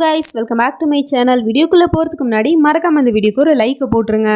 Guys welcome back to my channel வீடியோக்குள்ளே போகிறதுக்கு முன்னாடி மறக்காம இந்த வீடியோக்கு ஒரு லைக்கை போட்டுருங்க.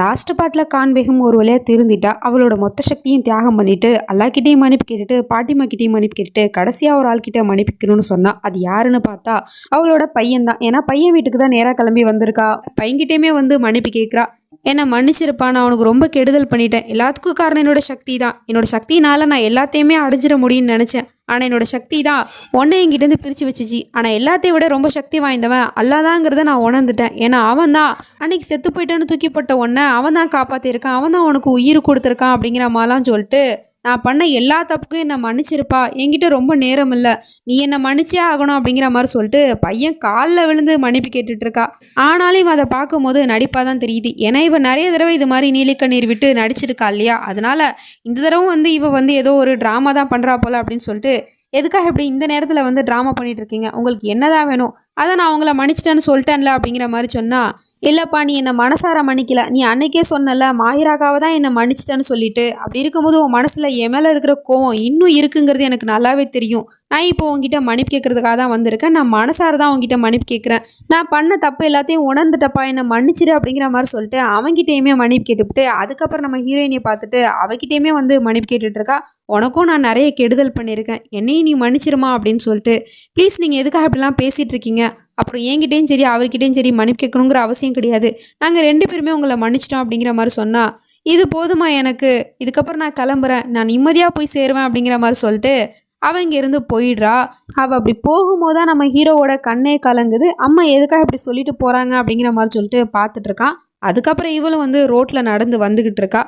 லாஸ்ட் பாட்டில் கான்வேகம் ஒரு வழியாக திருந்திட்டா அவளோட மொத்த சக்தியும் தியாகம் பண்ணிட்டு அல்லாக்கிட்டேயும் மன்னிப்பு கேட்டுட்டு பாட்டிமா கிட்டேயும் மன்னிப்பு கேட்டுட்டு கடைசியாக ஒரு ஆள்கிட்ட மன்னிப்பிக்கணும்னு சொன்னால் அது யாருன்னு பார்த்தா அவளோட பையன் தான். ஏன்னா பையன் வீட்டுக்கு தான் நேராக கிளம்பி வந்திருக்கா. பையன்கிட்டயுமே வந்து மன்னிப்பு கேட்குறா. என்னை மன்னிச்சிருப்பா நான் அவனுக்கு ரொம்ப கெடுதல் பண்ணிட்டேன். எல்லாத்துக்கும் காரணம் என்னோட சக்தி தான். என்னோட சக்தினால் நான் எல்லாத்தையுமே அடைஞ்சிட முடியும்னு நினச்சேன். ஆனால் என்னோட சக்தி தான். ஒன்றை என்கிட்டேருந்து பிரித்து வச்சுச்சு. ஆனால் எல்லாத்தையும் விட ரொம்ப சக்தி வாய்ந்தவன் அல்லாதாங்கிறத நான் உணர்ந்துட்டேன். ஏன்னா அவன் தான் அன்னைக்கு செத்து போயிட்டான்னு தூக்கிப்பட்ட ஒன்றை அவன் தான் காப்பாற்றிருக்கான் அவன் தான் உனக்கு உயிர் கொடுத்துருக்கான் அப்படிங்கிற மாதிரிலாம் சொல்லிட்டு நான் பண்ண எல்லா தப்புக்கும் என்னை மன்னிச்சிருப்பா. என்கிட்ட ரொம்ப நேரம் இல்லை நீ என்னை மன்னிச்சே ஆகணும் அப்படிங்கிற மாதிரி சொல்லிட்டு பையன் காலில் விழுந்து மன்னிப்பு கேட்டுட்ருக்கா. ஆனாலும் இவன் அதை பார்க்கும்போது நடிப்பாக தான் தெரியுது. ஏன்னா இவன் நிறைய தடவை இது மாதிரி நீலிக்கண்ணீர் விட்டு நடிச்சிருக்கா இல்லையா? அதனால் இந்த தடவை வந்து இவன் வந்து ஏதோ ஒரு ட்ராமா தான் பண்ணுறா போல் அப்படின்னு சொல்லிட்டு எதுக்காக இப்படி இந்த நேரத்தில் வந்து ட்ராமா பண்ணிட்டு இருக்கீங்க? உங்களுக்கு என்னதான் வேணும்? அதை நான் அவங்கள மன்னிச்சிட்டேன்னு சொல்லிட்டேன்ல அப்படிங்கிற மாதிரி சொன்னால் இல்லைப்பா நீ என்னை மனசார மன்னிக்கல. நீ அன்னைக்கே சொன்னல மாயிராக்காவை தான் என்னை மன்னிச்சிட்டேன்னு சொல்லிட்டு. அப்படி இருக்கும்போது உன் மனசில் என் மேலே இருக்கிற கோவம் இன்னும் இருக்குங்கிறது எனக்கு நல்லாவே தெரியும். நான் இப்போ உங்ககிட்ட மன்னிப்பு கேட்கறதுக்காக தான் வந்திருக்கேன். நான் மனசார தான் உங்ககிட்ட மன்னிப்பு கேட்குறேன். நான் பண்ண தப்பு எல்லாத்தையும் உணர்ந்துட்டப்பா என்னை மன்னிச்சிடு அப்படிங்கிற மாதிரி சொல்லிட்டு அவங்ககிட்டயுமே மன்னிப்பு கேட்டுவிட்டு அதுக்கப்புறம் நம்ம ஹீரோயினியை பார்த்துட்டு அவகிட்டயுமே வந்து மன்னிப்பு கேட்டுட்ருக்கா உனக்கும் நான் நிறைய கெடுதல் பண்ணியிருக்கேன். என்னையும் நீ மன்னிச்சிருமா அப்படின்னு சொல்லிட்டு. ப்ளீஸ் நீங்கள் எதுக்காக இப்படிலாம் பேசிகிட்டு இருக்கீங்க? அப்புறம் என்கிட்டேயும் சரி அவர்கிட்டையும் சரி மன்னிப்பு கேட்கணுங்கிற அவசியம் கிடையாது. நாங்கள் ரெண்டு பேருமே உங்களை மன்னிச்சிட்டோம் அப்படிங்கிற மாதிரி சொன்னால் இது போதுமா எனக்கு? இதுக்கப்புறம் நான் கிளம்புறேன். நான் நிம்மதியாக போய் சேருவேன் அப்படிங்கிற மாதிரி சொல்லிட்டு அவன் இங்கேருந்து போயிடுறா. அவள் அப்படி போகும்போது தான் நம்ம ஹீரோவோட கண்ணே கலங்குது. அம்மா எதுக்காக இப்படி சொல்லிட்டு போகிறாங்க அப்படிங்கிற மாதிரி சொல்லிட்டு பார்த்துட்ருக்கான் அதுக்கப்புறம் இவளும் வந்து ரோட்டில் நடந்து வந்துக்கிட்டு இருக்கா.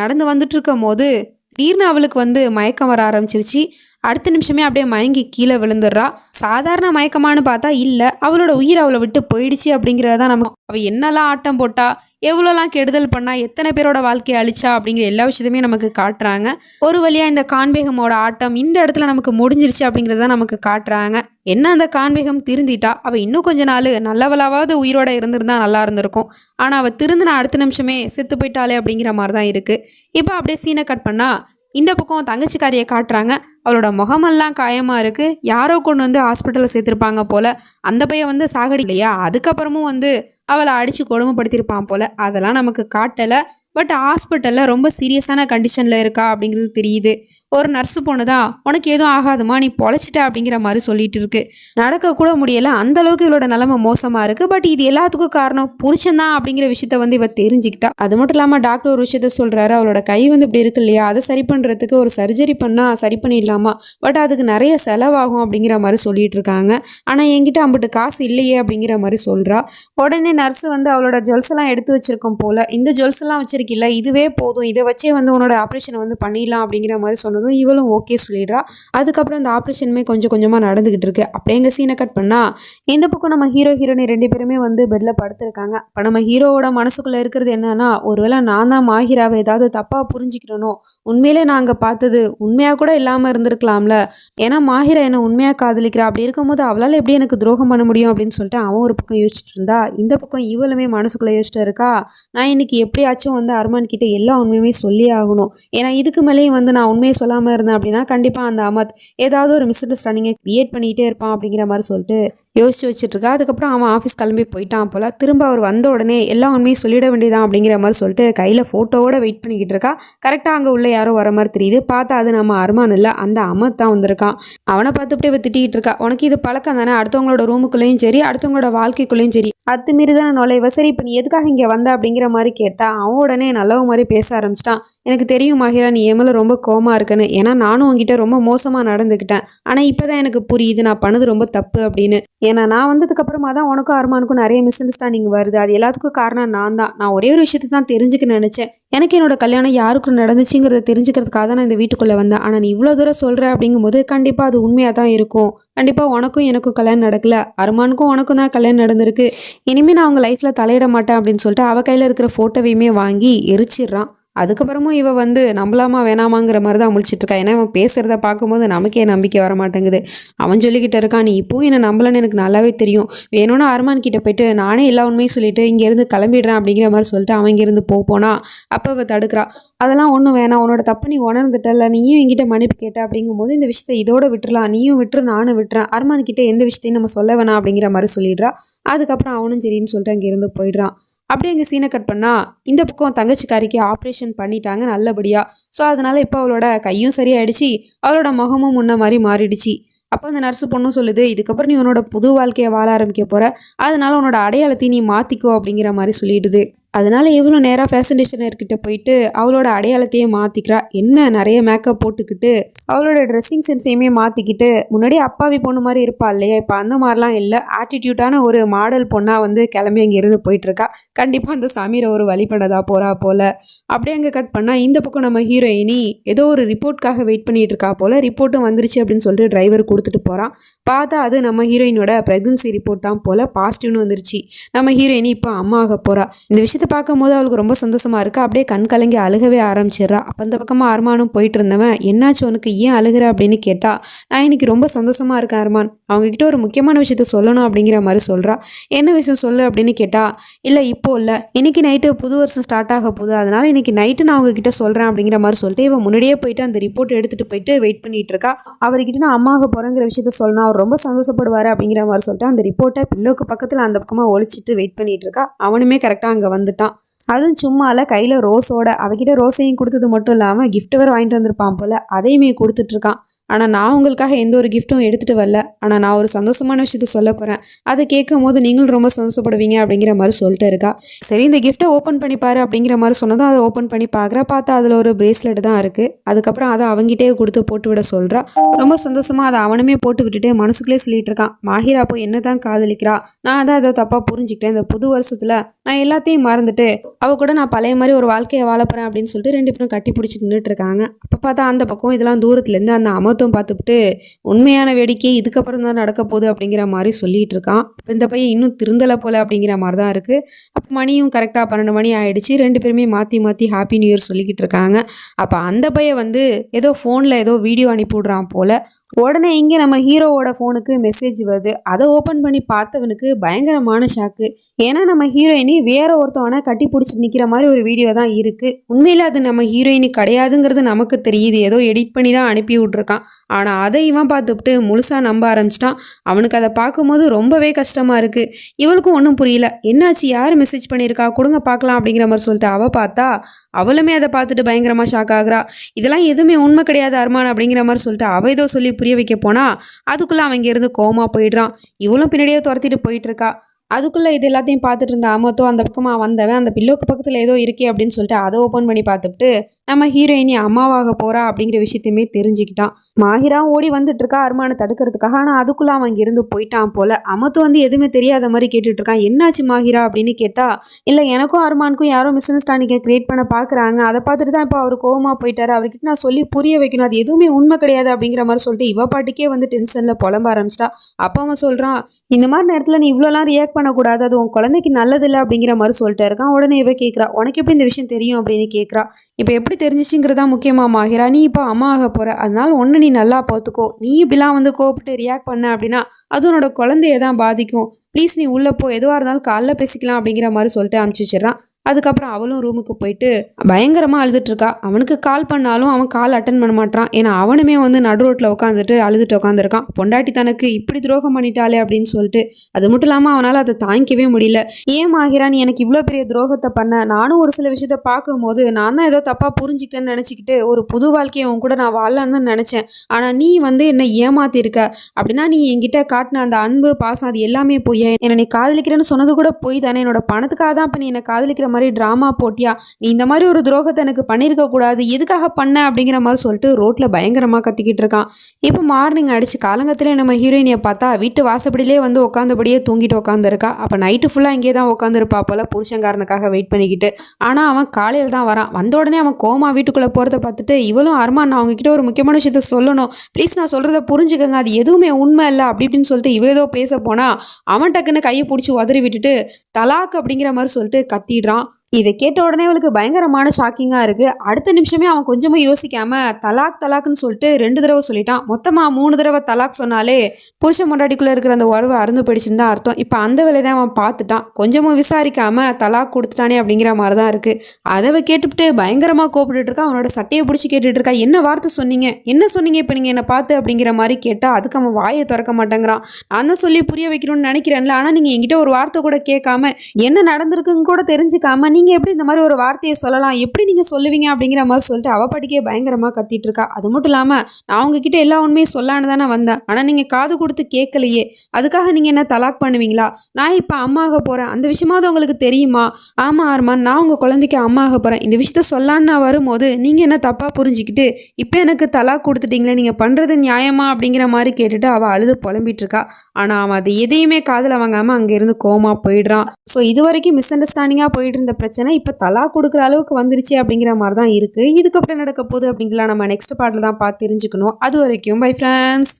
நடந்து வந்துட்டு இருக்கும் போது திடீர்னு அவளுக்கு வந்து மயக்கம் வர ஆரம்பிச்சிருச்சு. அடுத்த நிமிஷமே அப்படியே மயங்கி கீழே விழுந்துடுறா. சாதாரண மயக்கமானு பார்த்தா இல்லை. அவளோட உயிர் அவளை விட்டு போயிடுச்சு அப்படிங்கிறத தான் நம்ம அவள் என்னெல்லாம் ஆட்டம் போட்டா எவ்வளோலாம் கெடுதல் பண்ணா எத்தனை பேரோட வாழ்க்கையை அழிச்சா அப்படிங்கிற எல்லா விஷயத்தையுமே நமக்கு காட்டுறாங்க. ஒரு வழியாக இந்த காண்பேகமோட ஆட்டம் இந்த இடத்துல நமக்கு முடிஞ்சிருச்சு அப்படிங்கிறத நமக்கு காட்டுறாங்க. என்ன அந்த கான்வேகம் திருந்திட்டா? அவள் இன்னும் கொஞ்ச நாள் நல்லவளாவது உயிரோட இருந்திருந்தா நல்லா இருந்திருக்கும். ஆனால் அவள் திருந்தின அடுத்த நிமிஷமே செத்து போயிட்டாளே அப்படிங்கிற மாதிரி தான் இருக்குது இப்போ அப்படியே சீனை கட் பண்ணால் இந்த பக்கம் தங்கச்சிக்காரியை காட்டுறாங்க. அவளோட முகமெல்லாம் காயமாக இருக்குது யாரோ கொண்டு வந்து ஹாஸ்பிட்டலில் சேர்த்துருப்பாங்க போல். அந்த பையன் வந்து சாகடி இல்லையா அதுக்கப்புறமும் வந்து அவளை அடித்து கொடுமைப்படுத்தியிருப்பான் போல். அதெல்லாம் நமக்கு காட்டலை. பட் ஹாஸ்பிட்டலில் ரொம்ப சீரியஸான கண்டிஷனில் இருக்கா அப்படிங்கிறது தெரியுது. ஒரு நர்ஸு பொண்ணுதா? உனக்கு எதுவும் ஆகாதுமா? நீ பொழைச்சிட்ட அப்படிங்கிற மாதிரி சொல்லிட்டு இருக்கு. நடக்க கூட முடியல. அந்த அளவுக்கு இவளோட நிலைமை மோசமாக இருக்குது பட் இது எல்லாத்துக்கும் காரணம் புருஷன் தான் அப்படிங்கிற விஷயத்த வந்து இவ தெரிஞ்சுக்கிட்டா. அது மட்டும் இல்லாமல் டாக்டர் ஒரு விஷயத்த சொல்கிறாரு அவளோட கை வந்து இப்படி இருக்கு இல்லையா? அதை சரி பண்ணுறதுக்கு ஒரு சர்ஜரி பண்ணால் சரி பண்ணிடலாமா? பட் அதுக்கு நிறைய செலவாகும் அப்படிங்கிற மாதிரி சொல்லிட்டு இருக்காங்க. ஆனால் என்கிட்ட அம்பிட்டு காசு இல்லையே அப்படிங்கிற மாதிரி சொல்றா. உடனே நர்ஸு வந்து அவளோட ஜுவல்ஸ் எல்லாம் எடுத்து வச்சிருக்கோம் போல் இந்த ஜுவல்ஸ் எல்லாம் வச்சிருக்கில்ல இதுவே போதும். இதை வச்சே வந்து உன்னோட ஆப்ரேஷனை வந்து பண்ணிடலாம் அப்படிங்கிற மாதிரி சொன்னதும் இவளும் ஓகே சொல்லிடுறா. அதுக்கப்புறம் இந்த ஆப்ரேஷனுமே கொஞ்சம் கொஞ்சமாக நடந்துக்கிட்டு இருக்கு. அப்படியே எங்கள் சீனை கட் பண்ணால் இந்த பக்கம் நம்ம ஹீரோ ஹீரோனி ரெண்டு பேருமே வந்து பெட்டில் படுத்திருக்காங்க. இப்போ நம்ம ஹீரோவோட மனசுக்குள்ளே இருக்கிறது என்னன்னா ஒருவேளை நான் தான் மாஹிராவை ஏதாவது தப்பாக புரிஞ்சுக்கிறனோ உண்மையிலே நான் அங்கே பார்த்தது உண்மையாக கூட இல்லாமல் இருந்திருக்கலாம்ல. ஏன்னா மாஹிரா என்னை உண்மையாக காதலிக்கிறா. அப்படி இருக்கும்போது அவளால் எப்படி எனக்கு துரோகம் பண்ண முடியும் அப்படின்னு சொல்லிட்டு அவன் ஒரு பக்கம் யோசிச்சுட்டு இருந்தா இந்த பக்கம் இவளுமே மனசுக்குள்ளே யோசிச்சுட்டு இருக்கா நான் இன்னைக்கு எப்படியாச்சும் வந்து அர்மான் கிட்ட எல்லா உண்மையுமே சொல்லி ஆகணும். ஏன்னா இதுக்கு மேலேயும் வந்து நான் உண்மையை சொல்லாமல் இருந்தேன் அப்படின்னா கண்டிப்பாக அந்த அமத் ஏதாவது ஒரு மிஸ் அண்டர்ஸ்டாண்டிங்கை க்ரியேட் பண்ணிகிட்டே இருப்பான் அப்படிங்கிற மாதிரி சொல்லிட்டு யோசிச்சு வச்சுட்ருக்கா. அதுக்கப்புறம் அவன் ஆஃபீஸ் கிளம்பி போயிட்டான் போல். திரும்ப அவர் வந்த உடனே எல்லா உண்மையும் சொல்லிட வேண்டியதான் அப்படிங்கிற மாதிரி சொல்லிட்டு கையில் ஃபோட்டோவோட வெயிட் பண்ணிக்கிட்டு இருக்கா. கரெக்டாக அங்கே உள்ள யாரோ வர மாதிரி தெரியுது. பார்த்தா அது நம்ம அருமான் இல்லை. அந்த அமத் தான் வந்திருக்கான். அவனை பார்த்து அப்படியே இவ திட்டிகிட்டு இருக்கா. உனக்கு இது பழக்கம் தானே? அடுத்தவங்களோட ரூமுக்குள்ளேயும் சரி அடுத்தவங்களோட வாழ்க்கைக்குள்ளேயும் சரி. அத்துமீறி தானே நுழைவ. சரி இப்போ நீ எதுக்காக இங்கே வந்த அப்படிங்கிற மாதிரி கேட்டால் அவன் உடனே நல்லவ மாதிரி பேச ஆரம்பிச்சிட்டான். எனக்கு தெரியும் மாஹிரா நீ என் மேலே ரொம்ப கோமா இருக்குன்னு. ஏன்னா நானும் உங்ககிட்ட ரொம்ப மோசமாக நடந்துக்கிட்டேன். ஆனால் இப்போ தான் எனக்கு புரியுது. நான் பண்ணது ரொம்ப தப்பு அப்படின்னு. ஏன்னா நான் வந்ததுக்கப்புறமா தான் உனக்கும் அருமானுக்கும் நிறைய மிஸ் அண்டர்ஸ்டாண்டிங் வருது. அது எல்லாத்துக்கும் காரணம் நான் தான். நான் ஒரே ஒரு விஷயத்தை தான் தெரிஞ்சுக்க நினச்சேன். எனக்கு என்னோட கல்யாணம் யாருக்கும் நடந்துச்சுங்கிறத தெரிஞ்சுக்கிறதுக்காக தான் நான் இந்த வீட்டுக்குள்ளே வந்தேன். ஆனால் நீ இவ்வளோ தூரம் சொல்கிற அப்படிங்கும்போது கண்டிப்பாக அது உண்மையாக தான் இருக்கும். கண்டிப்பாக உனக்கும் எனக்கும் கல்யாணம் நடக்கல. அருமானுக்கும் உனக்கும் தான் கல்யாணம் நடந்திருக்கு. இனிமேல் நான் அவங்க லைஃப்பில் தலையிட மாட்டேன் அப்படின்னு சொல்லிட்டு அவள் கையில் இருக்கிற ஃபோட்டோவையுமே வாங்கி எரிச்சிடுறான். அதுக்கப்புறமும் இவ வந்து நம்பலாமா வேணாமாங்கிற மாதிரி தான் முழிச்சிட்ருக்கா. ஏன்னா இவன் பேசுகிறத பார்க்கும்போது நமக்கே நம்பிக்கை வர மாட்டேங்குது அவன் சொல்லிக்கிட்டு இருக்கான் நீ இப்போவும் என்னை நம்பலன்னு எனக்கு நல்லாவே தெரியும். வேணும்னா அருமான் கிட்ட போயிட்டு நானே எல்லா உண்மையும் சொல்லிட்டு இங்கேருந்து கிளம்பிடுறேன் அப்படிங்கிற மாதிரி சொல்லிட்டு அவன் இங்கேருந்து போனா அப்போ அவ தடுக்கிறா. அதெல்லாம் ஒன்றும் வேணாம். உன்னோட தப்பு நீ உணர்ந்துட்டல நீயும் என்கிட்ட மன்னிப்பு கேட்ட அப்படிங்கும்போது இந்த விஷயத்தை இதோட விட்டுறலாம். நீயும் விட்டுரு நானும் விட்டுறேன். அருமான் கிட்ட எந்த விஷயத்தையும் நம்ம சொல்ல வேணாம் அப்படிங்கிற மாதிரி சொல்லிடுறா. அதுக்கப்புறம் அவனும் சரின்னு சொல்லிட்டு அங்கேருந்து போயிடுறான் அப்படியே எங்கள் சீனை கட் பண்ணால் இந்த பக்கம் தங்கச்சிக்காரிக்கு ஆப்ரேஷன் பண்ணிட்டாங்க நல்லபடியாக ஸோ அதனால இப்போ அவளோட கையும் சரியாயிடுச்சு அவளோட முகமும் முன்ன மாதிரி மாறிடுச்சு. அப்போ அந்த நர்ஸு பொண்ணும் சொல்லுது இதுக்கப்புறம் நீ உன்னோட புது வாழ்க்கையை வாழ ஆரம்பிக்க போகிற அதனால உன்னோட அடையாளத்தை நீ மாற்றிக்கோ அப்படிங்கிற மாதிரி சொல்லிடுது. அதனால் இவளும் நேராக ஃபேஷன் டிசைனர்கிட்ட போயிட்டு அவளோட அடையாளத்தையே மாற்றிக்கிறா என்ன நிறைய மேக்கப் போட்டுக்கிட்டு அவளோட ட்ரெஸ்ஸிங் சென்ஸையுமே மாற்றிக்கிட்டு முன்னாடி அப்பாவி பொண்ணு மாதிரி இருப்பா இல்லையா? இப்போ அந்த மாதிரிலாம் இல்லை. ஆட்டிடியூட்டான ஒரு மாடல் பொண்ணாக வந்து கிளம்பி அங்கேருந்து போயிட்டுருக்கா. கண்டிப்பாக அந்த சமீரை ஒரு வழிபடதா போகிறா போல். அப்படியே அங்கே கட் பண்ணால் இந்த பக்கம் நம்ம ஹீரோயினி ஏதோ ஒரு ரிப்போர்ட்காக வெயிட் பண்ணிகிட்டு இருக்கா போல். ரிப்போர்ட்டும் வந்துருச்சு அப்படின்னு சொல்லிட்டு டிரைவர் கொடுத்துட்டு போகிறான் பார்த்தா அது நம்ம ஹீரோயினோட ப்ரெக்னன்சி ரிப்போர்ட் தான் போல். பாசிட்டிவ்னு வந்துருச்சு. நம்ம ஹீரோயினி இப்போ அம்மா ஆக போகிறா இந்த விஷயத்தை பார்க்கும்போது அவளுக்கு ரொம்ப சந்தோஷமாக இருக்குது அப்படியே கண் கலங்கி அழுகவே ஆரம்பிச்சிடுறா. அப்போ அந்த பக்கமாக அருமானும் போயிட்டு இருந்தவன் என்னாச்சு உனக்கு? ஏன் அழுகிற? அப்படின்னு கேட்டா நான் இன்னைக்கு ரொம்ப சந்தோஷமாக இருக்கேன் அருமான். அவங்கக்கிட்ட ஒரு முக்கியமான விஷயத்த சொல்லணும் அப்படிங்கிற மாதிரி சொல்கிறா என்ன விஷயம் சொல்லு? அப்படின்னு கேட்டா இல்லை இப்போ இல்லை. இன்னைக்கு நைட்டு புது வருஷம் ஸ்டார்ட் ஆக போகுது. அதனால இன்னைக்கு நைட்டு நான் உங்ககிட்ட சொல்கிறேன் அப்படிங்கிற மாதிரி சொல்லிட்டு இவன் முன்னாடியே போயிட்டு அந்த ரிப்போர்ட் எடுத்துகிட்டு போயிட்டு வெயிட் பண்ணிட்டு இருக்கா. அவர்கிட்ட நான் அம்மாவுக்கு போகிறேங்கிற விஷயத்த சொல்லணும். அவர் ரொம்ப சந்தோஷப்படுவார் அப்படிங்கிற மாதிரி சொல்லிட்டு அந்த ரிப்போர்ட்டை பில்லோக்கு பக்கத்தில் அந்த பக்கமாக ஒழிச்சிட்டு வெயிட் பண்ணிட்டு இருக்கா. அவனுமே கரெக்டாக அங்கே た。அதுவும் சும்மால கையில் ரோஸோட அவகிட்ட ரோஸையும் கொடுத்தது மட்டும் இல்லாமல் கிஃப்ட் வேறு வாங்கிட்டு வந்திருப்பான் போல் அதையுமே கொடுத்துட்ருக்கான் ஆனால் நான் உங்களுக்காக எந்த ஒரு கிஃப்ட்டும் எடுத்துகிட்டு வரல. ஆனால் நான் ஒரு சந்தோஷமான விஷயத்த சொல்ல போகிறேன் அதை கேட்கும் போது நீங்களும் ரொம்ப சந்தோஷப்படுவீங்க அப்படிங்கிற மாதிரி சொல்லிட்டு இருக்கா. சரி இந்த கிஃப்ட்டை ஓப்பன் பண்ணி பாரு அப்படிங்கிற மாதிரி சொன்னதும் அதை ஓப்பன் பண்ணி பார்க்குறா பார்த்தா அதில் ஒரு பிரேஸ்லெட் தான் இருக்குது அதுக்கப்புறம் அதை அவங்ககிட்டே கொடுத்து போட்டு விட சொல்கிறா ரொம்ப சந்தோஷமாக அதை அவனுமே போட்டு விட்டுட்டு மனசுக்குள்ளே சொல்லிட்டு இருக்கான். மாஹிரா அப்போ என்ன தான் காதலிக்கிறா? நான் அதை அதை தப்பாக புரிஞ்சுக்கிட்டேன். இந்த புது வருஷத்தில் நான் எல்லாத்தையும் மறந்துட்டு அவள் கூட நான் பழைய மாதிரி ஒரு வாழ்க்கையை வாழ போகிறேன் அப்படின்னு சொல்லிட்டு ரெண்டு பேரும் கட்டி பிடிச்சி நின்றுட்டு இருக்காங்க. அப்போ பார்த்தா அந்த பக்கம் இதெல்லாம் தூரத்துலேருந்து அந்த அமர்த்தம் பார்த்துட்டு உண்மையான வேடிக்கை இதுக்கப்புறம் தான் நடக்க போகுது அப்படிங்கிற மாதிரி சொல்லிட்டு இருக்கான். இந்த பையன் இன்னும் திருந்தலை போல அப்படிங்கிற மாதிரி தான் இருக்குது அப்போ மணியும் கரெக்டாக பன்னெண்டு மணி ஆகிடுச்சு ரெண்டு பேருமே மாற்றி மாற்றி ஹாப்பி நியூ இயர் சொல்லிக்கிட்டு இருக்காங்க. அப்போ அந்த பையன் வந்து ஏதோ ஃபோனில் ஏதோ வீடியோ அனுப்பி விடுறான் போல் உடனே இங்கே நம்ம ஹீரோவோட ஃபோனுக்கு மெசேஜ் வருது. அதை ஓப்பன் பண்ணி பார்த்தவனுக்கு பயங்கரமான ஷாக்கு. ஏன்னா நம்ம ஹீரோயினி வேற ஒருத்தவனை கட்டி பிடிச்சி நிற்கிற மாதிரி ஒரு வீடியோ தான் இருக்குது உண்மையில் அது நம்ம ஹீரோயினி கிடையாதுங்கிறது நமக்கு தெரியுது. ஏதோ எடிட் பண்ணி தான் அனுப்பி விட்ருக்கான் ஆனால் அதை இவன் பார்த்துவிட்டு முழுசாக நம்ப ஆரம்பிச்சிட்டான். அவனுக்கு அதை பார்க்கும்போது ரொம்பவே கஷ்டமாக இருக்குது இவளுக்கும் ஒன்றும் புரியல. என்னாச்சு? யார் மெசேஜ் பண்ணியிருக்கா? கொடுங்க பார்க்கலாம் அப்படிங்கிற மாதிரி சொல்லிட்டு அவள் பார்த்தா அவளுமே அதை பார்த்துட்டு பயங்கரமாக ஷாக் ஆகுறா. இதெல்லாம் எதுவுமே உண்மை கிடையாது அர்மான் அப்படிங்கிற மாதிரி சொல்லிட்டு அவ ஏதோ சொல்லி புரிய வைக்க போனா அதுக்குள்ளே அவன் இங்கேருந்து கோமா போயிடுறான். இவளும் பின்னாடியே துரத்திட்டு போயிட்டு இருக்கா. அதுக்குள்ளே இது எல்லாத்தையும் பார்த்துட்டு இருந்த அமத்தோ அந்த பக்கமாக வந்தவன் அந்த பில்லோக்கு பக்கத்தில் ஏதோ இருக்கே அப்படின்னு சொல்லிட்டு அதை ஓப்பன் பண்ணி பார்த்துட்டு நம்ம ஹீரோயினி அம்மாவாக போகிறா அப்படிங்கிற விஷயத்தையுமே தெரிஞ்சுக்கிட்டான். மாஹிராவும் ஓடி வந்துட்டு இருக்கா அருமானை தடுக்கிறதுக்காக. ஆனால் அதுக்குள்ளே அவன் இங்கிருந்து போயிட்டான் போல். அமத்து வந்து எதுவுமே தெரியாத மாதிரி கேட்டுட்டு இருக்கான். என்னாச்சு மாஹிரா அப்படின்னு கேட்டால் இல்லை எனக்கும் அருமானுக்கும் யாரோ மிஸ் அண்டர்ஸ்டாண்டிங்கை கிரியேட் பண்ண பார்க்குறாங்க அதை பார்த்துட்டு தான் இப்போ அவர் கோவமாக போயிட்டாரு. அவர்கிட்ட நான் சொல்லி புரிய வைக்கணும். அது எதுவுமே உண்மை கிடையாது அப்படிங்கிற மாதிரி சொல்லிட்டு இவ பாட்டுக்கே வந்து டென்ஷனில் புலம்ப ஆரம்பிச்சிட்டா. அப்போ அவன் சொல்கிறான் இந்த மாதிரி நேரத்தில் நீ இவ்வளோலாம் ரியாக்ட் பண்ணக்கூடாது அது உன் குழந்தைக்கு நல்லதில்லை அப்படிங்கிற மாதிரி சொல்லிட்டு இருக்கான். உடனே இவ கேட்குறா உனக்கு எப்படி இந்த விஷயம் தெரியும்? அப்படின்னு கேட்குறா இப்போ எப்படி தெரிஞ்சிச்சுங்கிறதா முக்கியமாக மாகிரா? நீ இப்போ அம்மா ஆக போகிற அதனால ஒன்று நீ நல்லா பார்த்துக்கோ நீ இப்படிலாம் வந்து கோப்பிட்டு ரியாக்ட் பண்ண அப்படின்னா அது உன்னோட குழந்தைய தான் பாதிக்கும். ப்ளீஸ் நீ உள்ளே போ. எதுவாக இருந்தாலும் காலைல பேசிக்கலாம் அப்படிங்கிற மாதிரி சொல்லிட்டு அனுப்பிச்சி வச்சிடறான். அதுக்கப்புறம் அவளும் ரூமுக்கு போயிட்டு பயங்கரமாக அழுதுட்டு இருக்கா அவனுக்கு கால் பண்ணாலும் அவன் கால் அட்டன் பண்ண மாட்டான் ஏன்னா அவனுமே வந்து நடு ரோட்டில் உட்காந்துட்டு அழுதுட்டு உட்காந்துருக்கான் பொண்டாட்டி தனக்கு இப்படி துரோகம் பண்ணிட்டாளே அப்படின்னு சொல்லிட்டு அது மட்டும் இல்லாமல் அவனால் அதை தாங்கிக்கவே முடியல. ஏன் நீ எனக்கு இவ்வளோ பெரிய துரோகத்தை பண்ண? நானும் ஒரு சில விஷயத்த பார்க்கும்போது நான் தான் ஏதோ தப்பாக புரிஞ்சுக்கிட்டேன்னு நினச்சிக்கிட்டு ஒரு புது வாழ்க்கையை உன் கூட நான் வாழலான்னு தான் நினச்சேன். ஆனால் நீ வந்து என்னை ஏமாத்திருக்க. அப்படின்னா நீ என்கிட்ட காட்டின அந்த அன்பு பாசம் அது எல்லாமே போய் என்னை நீ காதலிக்கிறேன்னு சொன்னது கூட போய் தானே. என்னோட பணத்துக்காக தான் இப்போ நீ என்னை காதலிக்கிற மாதிரி ட்ராமா போட்டியா? நீ இந்த மாதிரி ஒரு துரோகத்தை எனக்கு பண்ணியிருக்க கூடாது. எதுக்காக பண்ண? அப்படிங்கிற மாதிரி சொல்லிட்டு ரோட்டில் பயங்கரமாக கத்திக்கிட்டு இருக்கான். இப்போ மார்னிங் அடிச்சு காலங்கத்தில் நம்ம ஹீரோயினியை பார்த்தா வீட்டு வாசப்படியிலே வந்து உட்காந்தபடியே தூங்கிட்டு உட்காந்துருக்கா அப்போ நைட்டு ஃபுல்லாக இங்கே தான் உட்காந்துருப்பா போல புருஷங்காரனுக்காக வெயிட் பண்ணிக்கிட்டு. ஆனால் அவன் காலையில் தான் வரான். வந்த உடனே அவன் கோமா வீட்டுக்குள்ளே போகிறத பார்த்துட்டு இவளும் அருமான் நான் அவங்கக்கிட்ட ஒரு முக்கியமான விஷயத்த சொல்லணும். ப்ளீஸ் நான் சொல்கிறத புரிஞ்சுக்கங்க. அது எதுவுமே உண்மை இல்லை. அப்படி இப்படின்னு சொல்லிட்டு இவ ஏதோ பேச போனால் அவன் டக்குன்னு கையை பிடிச்சி உதறி விட்டுட்டு தலாக் அப்படிங்கிற மாதிரி சொல்லிட்டு கத்திடுறான். இதை கேட்ட உடனே அவளுக்கு பயங்கரமான ஷாக்கிங்காக இருக்குது அடுத்த நிமிஷமே அவன் கொஞ்சமாக யோசிக்காம தலாக் தலாக்னு சொல்லிட்டு ரெண்டு தடவை சொல்லிட்டான். மொத்தமாக மூணு தடவை தலாக் சொன்னாலே புருஷன் முன்னாடிக்குள்ளே இருக்கிற அந்த உறவு அருந்து போயிடுச்சுன்னு தான் அர்த்தம். இப்போ அந்த வேலையை தான் அவன் பார்த்துட்டான். கொஞ்சமும் விசாரிக்காமல் தலாக் கொடுத்துட்டானே அப்படிங்கிற மாதிரி தான் இருக்குது அதை கேட்டுவிட்டு பயங்கரமாக கோப்பிட்டு இருக்கா. அவனோட சட்டையை பிடிச்சி கேட்டுட்டு இருக்கா. என்ன வார்த்தை சொன்னீங்க? என்ன சொன்னீங்க இப்போ நீங்கள் என்னை பார்த்து அப்படிங்கிற மாதிரி கேட்டால் அதுக்கு அவன் வாயை திறக்க மாட்டேங்கிறான். நான் தான் சொல்லி புரிய வைக்கணும்னு நினைக்கிறேன்ல. ஆனால் நீங்கள் என்கிட்ட ஒரு வார்த்தை கூட கேட்காம என்ன நடந்திருக்குன்னு கூட தெரிஞ்சுக்காம நீங்கள் நீங்கள் எப்படி இந்த மாதிரி ஒரு வார்த்தையை சொல்லலாம்? எப்படி நீங்கள் சொல்லுவீங்க? அப்படிங்கிற மாதிரி சொல்லிட்டு அவப்படிக்கே பயங்கரமாக கத்திட்டு இருக்கா. அது மட்டும் இல்லாமல் நான் உங்ககிட்ட எல்லா உண்மையும் சொல்லான்னு தானே வந்தேன். ஆனால் நீங்கள் காது கொடுத்து கேட்கலையே. அதுக்காக நீங்கள் என்ன தலாக் பண்ணுவீங்களா? நான் இப்போ அம்மா போகிறேன் அந்த விஷயமாவது உங்களுக்கு தெரியுமா? ஆமாம் ஆர்மான் நான் உங்கள் குழந்தைக்கு அம்மாக போகிறேன் இந்த விஷயத்த சொல்லான்னு நான் வரும்போது நீங்கள் என்ன தப்பாக புரிஞ்சுக்கிட்டு இப்போ எனக்கு தலாக் கொடுத்துட்டீங்களே நீங்கள் பண்ணுறது நியாயமா? அப்படிங்கிற மாதிரி கேட்டுட்டு அவள் அழுது புலம்பிட்டு இருக்கா. ஆனால் அவன் அது எதையுமே காதில் வாங்காமல் அங்கேருந்து கோமா போயிடுறான் ஸோ இது வரைக்கும் மிஸ் அண்டர்ஸ்டாண்டிங்காக போயிட்டு இருந்த பிரச்சனை இப்போ தலா கொடுக்குற அளவுக்கு வந்துருச்சு அப்படிங்கிற மாதிரி தான் இருக்குது இதுக்கப்புறம் நடக்க போகுது அப்படிங்கலாம் நம்ம நெக்ஸ்ட் பாட்டில் தான் பார்த்து தெரிஞ்சுக்கணும். அது வரைக்கும் பை ஃப்ரெண்ட்ஸ்